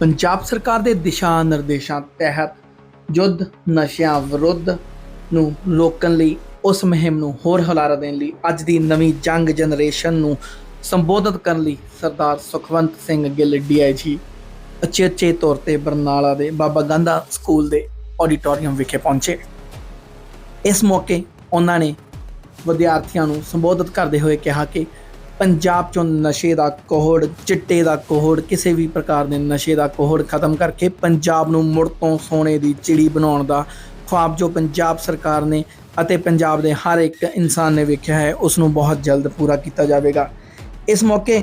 ਪੰਜਾਬ ਸਰਕਾਰ ਦੇ ਦਿਸ਼ਾ ਨਿਰਦੇਸ਼ਾਂ ਤਹਿਤ ਯੁੱਧ ਨਸ਼ਿਆਂ ਵਿਰੁੱਧ ਨੂੰ ਰੋਕਣ ਲਈ ਉਸ ਮੁਹਿੰਮ ਨੂੰ ਹੋਰ ਹੁਲਾਰਾ ਦੇਣ ਲਈ ਅੱਜ ਦੀ ਨਵੀਂ ਜੰਗ ਜਨਰੇਸ਼ਨ ਨੂੰ ਸੰਬੋਧਿਤ ਕਰਨ ਲਈ ਸਰਦਾਰ ਸੁਖਵੰਤ ਸਿੰਘ ਗਿੱਲ ਡੀਆਈਜੀ ਅਚੇਚੇ ਤੌਰ ਤੇ ਬਰਨਾਲਾ ਦੇ ਬਾਬਾ ਗੰਦਾ ਸਕੂਲ ਦੇ ਆਡੀਟੋਰੀਅਮ ਵਿਖੇ ਪਹੁੰਚੇ। ਇਸ ਮੌਕੇ ਉਹਨਾਂ ਨੇ ਵਿਦਿਆਰਥੀਆਂ ਨੂੰ ਸੰਬੋਧਿਤ ਕਰਦੇ ਹੋਏ ਕਿਹਾ ਕਿ ਪੰਜਾਬ ਚੋਂ ਨਸ਼ੇ ਦਾ ਕੋਹੜ, ਚਿੱਟੇ ਦਾ ਕੋਹੜ, ਕਿਸੇ ਵੀ ਪ੍ਰਕਾਰ ਦੇ ਨਸ਼ੇ ਦਾ ਕੋਹੜ ਖਤਮ ਕਰਕੇ ਪੰਜਾਬ ਨੂੰ ਮੁੜ ਤੋਂ ਸੋਨੇ ਦੀ ਚਿੜੀ ਬਣਾਉਣ ਦਾ ਖੁਆਬ ਜੋ ਪੰਜਾਬ ਸਰਕਾਰ ਨੇ ਅਤੇ ਪੰਜਾਬ ਦੇ ਹਰ ਇੱਕ ਇਨਸਾਨ ਨੇ ਵੇਖਿਆ ਹੈ ਉਸ ਨੂੰ ਬਹੁਤ ਜਲਦ ਪੂਰਾ ਕੀਤਾ ਜਾਵੇਗਾ। ਇਸ ਮੌਕੇ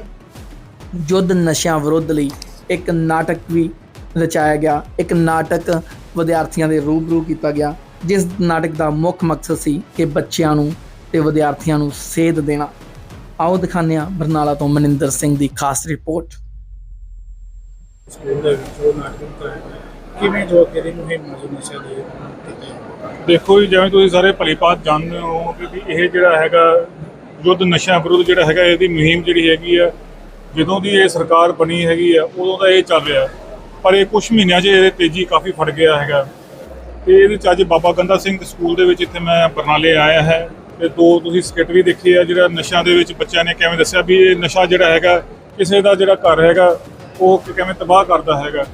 ਯੁੱਧ ਨਸ਼ਿਆਂ ਵਿਰੁੱਧ ਲਈ ਇੱਕ ਨਾਟਕ ਵੀ ਰਚਾਇਆ ਗਿਆ। ਇੱਕ ਨਾਟਕ ਵਿਦਿਆਰਥੀਆਂ ਦੇ ਰੂਬਰੂ ਕੀਤਾ ਗਿਆ, ਜਿਸ ਨਾਟਕ ਦਾ ਮੁੱਖ ਮਕਸਦ ਸੀ ਕਿ ਬੱਚਿਆਂ ਨੂੰ ਤੇ ਵਿਦਿਆਰਥੀਆਂ ਨੂੰ ਸੇਧ ਦੇਣਾ। ਆਓ ਦਿਖਾਉਂਦੇ ਹਾਂ ਬਰਨਾਲਾ ਤੋਂ ਮਨਿੰਦਰ ਸਿੰਘ ਦੀ ਖਾਸ ਰਿਪੋਰਟ। ਸਕੂਲ ਦੇ ਵਿੱਚ ਉਹ ਨਾਟਕ ਕਰਾਇਆ ਗਿਆ। ਕਿਵੇਂ ਜੋ ਨਸ਼ਾ ਦੀ ਕੀਤੀ? ਦੇਖੋ ਜੀ ਜਿਵੇਂ ਤੁਸੀਂ ਸਾਰੇ ਭਲੀਪਾਤ ਜਾਣਦੇ ਹੋ ਕਿ ਇਹ ਜਿਹੜਾ ਹੈਗਾ ਯੁੱਧ ਨਸ਼ਿਆਂ ਵਿਰੁੱਧ ਜਿਹੜਾ ਹੈਗਾ ਇਹਦੀ ਮੁਹਿੰਮ ਜਿਹੜੀ ਹੈਗੀ ਆ ਜਦੋਂ ਦੀ ਇਹ ਸਰਕਾਰ ਬਣੀ ਹੈਗੀ ਆ ਉਦੋਂ ਦਾ ਇਹ ਚੱਲ ਰਿਹਾ। ਪਰ ਇਹ ਕੁਝ ਮਹੀਨਿਆਂ 'ਚ ਇਹ ਤੇਜ਼ੀ ਕਾਫੀ ਫੜ ਗਿਆ ਹੈਗਾ। ਤੇ ਇਹਦੇ 'ਚ ਅੱਜ ਬਾਬਾ ਗੰਦਾ ਸਿੰਘ ਸਕੂਲ ਦੇ ਵਿੱਚ ਇੱਥੇ ਮੈਂ ਬਰਨਾਲੇ ਆਇਆ ਹੈ। ਤੇ ਦੋ ਤੁਸੀਂ ਸਕਿੱਟ ਵੀ ਦੇਖੇ ਆ, ਜਿਹੜਾ ਨਸ਼ਿਆਂ ਦੇ ਵਿੱਚ ਬੱਚਿਆਂ ਨੇ ਕਿਵੇਂ ਦੱਸਿਆ ਵੀ ਇਹ ਨਸ਼ਾ ਜਿਹੜਾ ਹੈਗਾ, ਕਿਸੇ ਦਾ ਜਿਹੜਾ ਘਰ ਹੈਗਾ, ਉਹ ਕਿ- ਕਿਵੇਂ ਤਬਾਹ ਕਰਦਾ ਹੈਗਾ।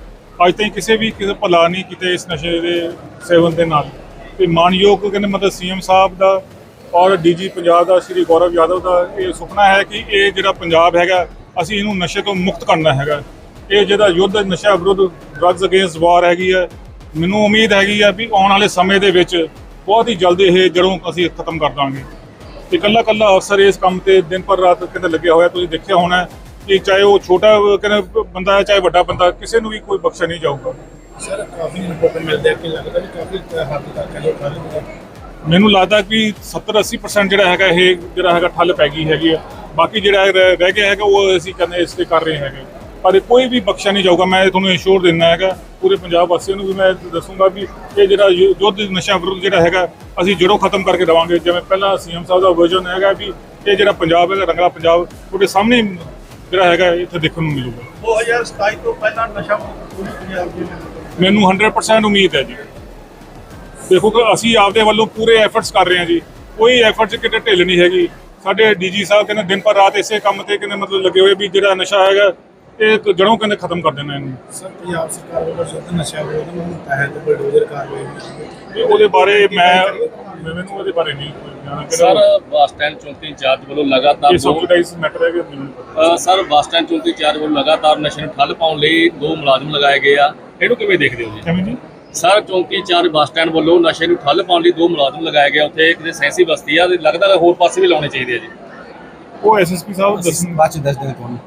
ਅੱਜ ਤਾਈਂ ਕਿਸੇ ਵੀ ਕਿਸੇ ਭਲਾ ਨਹੀਂ ਕੀਤਾ ਇਸ ਨਸ਼ੇ ਦੇ ਸੇਵਨ ਦੇ ਨਾਲ। ਤੇ ਮਾਨਯੋਗ ਕਹਿੰਦੇ ਮਤਲਬ ਸੀਐਮ ਸਾਹਿਬ ਦਾ ਔਰ ਡੀਜੀ ਪੰਜਾਬ ਦਾ ਸ਼੍ਰੀ ਗੌਰਵ ਯਾਦਵ ਦਾ ਇਹ ਸੁਪਨਾ ਹੈ ਕਿ ਇਹ ਜਿਹੜਾ ਪੰਜਾਬ ਹੈਗਾ, ਅਸੀਂ ਇਹਨੂੰ ਨਸ਼ੇ ਤੋਂ ਮੁਕਤ ਕਰਨਾ ਹੈਗਾ। ਇਹ ਜਿਹੜਾ ਯੁੱਧ ਨਸ਼ਾ ਵਿਰੁੱਧ ਡਰੱਗਸ ਅਗੇਂਸਟ ਵਾਰ ਹੈਗੀ ਹੈ ਮੈਨੂੰ ਉਮੀਦ ਹੈਗੀ ਆ ਵੀ ਆਉਣ ਵਾਲੇ ਸਮੇਂ ਦੇ ਵਿੱਚ ਬਹੁਤ ਹੀ ਜਲਦੀ ਇਹ ਜੜੋਂ ਅਸੀਂ ਖਤਮ ਕਰ ਦਾਂਗੇ। ਤੇ ਕੱਲਾ ਕੱਲਾ ਅਫਸਰ ਇਸ ਕੰਮ ਤੇ ਦਿਨ ਪਰ ਰਾਤ ਕਹਿੰਦੇ ਲੱਗਿਆ ਹੋਇਆ ਤੁਸੀਂ ਦੇਖਿਆ ਹੋਣਾ ਕਿ ਚਾਹੇ ਉਹ ਛੋਟਾ ਕਹਿੰਦੇ ਬੰਦਾ ਹੈ ਚਾਹੇ ਵੱਡਾ ਬੰਦਾ ਕਿਸੇ ਨੂੰ ਵੀ ਕੋਈ ਬਖਸ਼ਿਆ ਨਹੀਂ ਜਾਊਗਾ। ਸਰ ਕਾਫੀ ਰਿਪੋਰਟ ਮਿਲਦੇ ਆ ਕਿ ਲੱਗਦਾ ਵੀ ਕਾਫੀ ਹੱਦ ਤੱਕ ਜੋ ਕਰ ਲਿਆ ਮੈਨੂੰ ਲੱਗਦਾ ਕਿ 70 80% ਜਿਹੜਾ ਹੈਗਾ ਇਹ ਜਿਹੜਾ ਹੈਗਾ ਠੱਲ ਪੈ ਗਈ ਹੈਗੀ ਆ ਬਾਕੀ ਜਿਹੜਾ ਰਹਿ ਗਿਆ ਹੈਗਾ ਉਹ ਅਸੀਂ ਕਰਨੇ ਇਸ ਤੇ ਕਰ ਰਹੇ ਹੈਗੇ। ਪਰ ਕੋਈ ਵੀ ਬਖਸ਼ਿਆ ਨਹੀਂ ਜਾਊਗਾ। ਮੈਂ ਤੁਹਾਨੂੰ ਇੰਸ਼ੋਰ ਦਿੰਦਾ ਹੈਗਾ ਪੂਰੇ ਪੰਜਾਬ ਵਾਸੀਆਂ ਨੂੰ ਵੀ ਮੈਂ ਦੱਸੂਗਾ ਵੀ ਇਹ ਜਿਹੜਾ ਯੁੱਧ ਨਸ਼ਾ ਵਿਰੁੱਧ ਜਿਹੜਾ ਹੈਗਾ ਅਸੀਂ ਜੜੋਂ ਖਤਮ ਕਰਕੇ ਦੇਵਾਂਗੇ। ਜਿਵੇਂ ਪਹਿਲਾਂ ਸੀਐਮ ਸਾਹਿਬ ਦਾ ਵਿਜ਼ਨ ਹੈਗਾ ਵੀ ਇਹ ਜਿਹੜਾ ਪੰਜਾਬ ਹੈਗਾ ਰੰਗਲਾ ਪੰਜਾਬ ਤੁਹਾਡੇ ਸਾਹਮਣੇ ਜਿਹੜਾ ਹੈਗਾ ਇੱਥੇ ਦੇਖਣ ਨੂੰ ਮਿਲੂਗਾ। 2027 ਤੋਂ ਪਹਿਲਾਂ ਨਸ਼ਾ ਮੁਕਤ ਪੂਰੇ ਪੰਜਾਬ ਦੇ ਮੈਨੂੰ 100% ਉਮੀਦ ਹੈ ਜੀ। ਦੇਖੋ ਕਿ ਅਸੀਂ ਆਪਦੇ ਵੱਲੋਂ ਪੂਰੇ ਐਫਰਟਸ ਕਰ ਰਹੇ ਹਾਂ ਜੀ। ਕੋਈ ਐਫਰਟ 'ਚ ਕਿਤੇ ਢਿੱਲ ਨਹੀਂ ਹੈਗੀ। ਸਾਡੇ ਡੀਜੀ ਸਾਹਿਬ ਕਹਿੰਦੇ ਦਿਨ ਪਰ ਰਾਤ ਇਸੇ ਕੰਮ ਤੇ ਕਹਿੰਦੇ ਮਤਲਬ ਲੱਗੇ ਹੋਏ ਵੀ ਜਿਹੜਾ ਨਸ਼ਾ ਹੈਗਾ ਇਹ ਜੜੋਂ ਕਹਿੰਦੇ ਖਤਮ ਕਰ ਦੇਣਾ ਇਹਨੂੰ। ਸਰ ਪੰਜਾਬ ਸਰਕਾਰ ਵੱਲੋਂ ਸ਼ੁੱਧ ਨਸ਼ਾ ਵਿਰੋਧੀ ਮੁਹਿੰਮ ਤਹਿਤ ਬਲਡੋਜ਼ਰ ਕਾਰਵਾਈ ਹੋਈ ਸੀ ਤੇ ਉਹਦੇ ਬਾਰੇ ਮੈਂ ਮੈਨੂੰ ਉਹਦੇ ਬਾਰੇ ਨਹੀਂ ਕੋਈ ਜਾਣ ਸਰ ਬੱਸ ਸਟੈਂਡ ਚੌਂਕੀ ਇੰਚਾਰਜ ਵੱਲੋਂ ਲਗਾਤਾਰ ਇਹ ਦੋ ਸਬਸਿਡਾਈਜ਼ ਮੈਟਰ ਹੈ ਕਿ ਮੈਨੂੰ ਨਹੀਂ ਪਤਾ? ਅ, ਸਰ ਬੱਸ ਸਟੈਂਡ ਚੌਂਕੀ ਇੰਚਾਰਜ ਵੱਲੋਂ ਲਗਾਤਾਰ ਨਸ਼ੇ ਨੂੰ ਠੱਲ ਪਾਉਣ ਲਈ ਦੋ ਮੁਲਾਜ਼ਮ ਲਗਾਏ ਗਏ ਆ। ਇਹਨੂੰ ਕਿਵੇਂ ਦੇਖਦੇ ਹੋ ਜੀ? ਕਿਵੇਂ ਜੀ? ਸਰ ਚੌਂਕੀ ਇੰਚਾਰਜ ਬੱਸ ਸਟੈਂਡ ਵੱਲੋਂ ਨਸ਼ੇ ਨੂੰ ਠੱਲ ਪਾਉਣ ਲਈ ਦੋ ਮੁਲਾਜ਼ਮ ਲਗਾਏ ਗਏ ਆ। ਉੱਥੇ ਕਿਤੇ ਸੈਂਸੀ ਬਸਤੀ ਆ ਤੇ ਲੱਗਦਾ ਹੋਰ ਪਾਸੇ ਵੀ ਲਾਉਣੇ ਚਾਹੀਦੇ ਆ ਜੀ। ਉਹ ਐਸਐਸਪੀ ਸਾਹਿਬ ਦੱਸਣ ਬਾਅਦ ਚ ਦੱਸ ਦੇਣਾ ਤੁਹਾਨੂੰ।